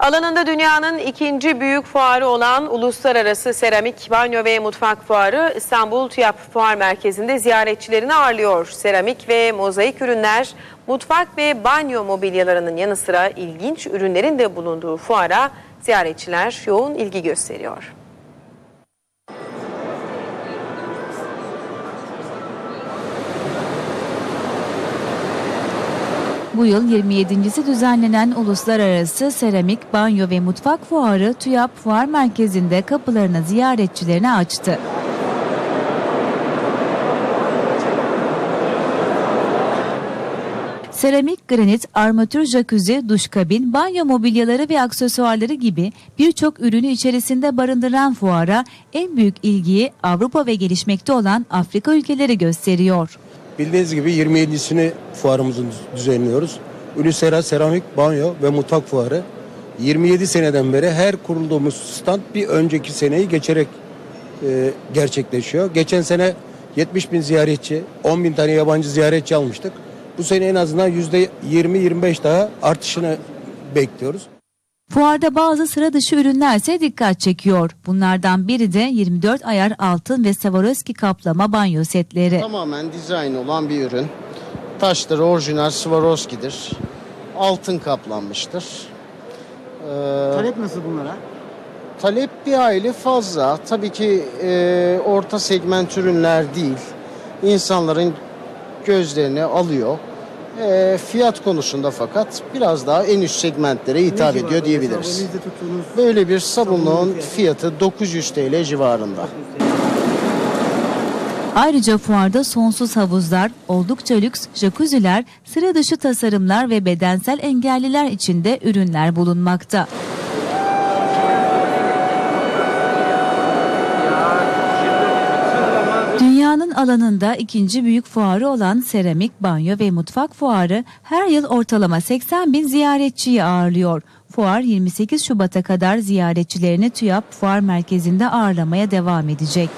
Alanında dünyanın ikinci büyük fuarı olan Uluslararası Seramik Banyo ve Mutfak Fuarı İstanbul TÜYAP Fuar Merkezi'nde ziyaretçilerini ağırlıyor. Seramik ve mozaik ürünler, mutfak ve banyo mobilyalarının yanı sıra ilginç ürünlerin de bulunduğu fuara ziyaretçiler yoğun ilgi gösteriyor. Bu yıl 27.si düzenlenen Uluslararası Seramik, Banyo ve Mutfak Fuarı TÜYAP Fuar Merkezi'nde kapılarını ziyaretçilerine açtı. Seramik, granit, armatür jacuzzi, duş kabin, banyo mobilyaları ve aksesuarları gibi birçok ürünü içerisinde barındıran fuara en büyük ilgiyi Avrupa ve gelişmekte olan Afrika ülkeleri gösteriyor. Bildiğiniz gibi 27'sini fuarımızı düzenliyoruz. Ulusera Seramik Banyo ve Mutfak Fuarı. 27 seneden beri her kurulduğumuz stand bir önceki seneyi geçerek e, gerçekleşiyor. Geçen sene 70 bin ziyaretçi, 10 bin tane yabancı ziyaretçi almıştık. Bu sene en azından %20-25 daha artışını bekliyoruz. Fuarda bazı sıra dışı ürünlerse dikkat çekiyor. Bunlardan biri de 24 ayar altın ve Swarovski kaplama banyo setleri. Tamamen dizayn olan bir ürün. Taşları orijinal Swarovski'dir. Altın kaplanmıştır. Ee, Talep nasıl bunlara? talep bir hayli fazla. Tabii ki e, orta segment ürünler değil. İnsanların gözlerini alıyor. E, fiyat konusunda fakat biraz daha en üst segmentlere hitap Ne ediyor diyebiliriz. Böyle bir sabunluğun Sabunluğun fiyatı 900 TL civarında. Ayrıca fuarda sonsuz havuzlar, oldukça lüks jacuzziler, sıra dışı tasarımlar ve bedensel engelliler için de ürünler bulunmakta. Dünyanın alanında ikinci büyük fuarı olan seramik, banyo ve mutfak fuarı her yıl ortalama 80 bin ziyaretçiyi ağırlıyor. Fuar 28 Şubat'a kadar ziyaretçilerini TÜYAP Fuar Merkezi'nde ağırlamaya devam edecek.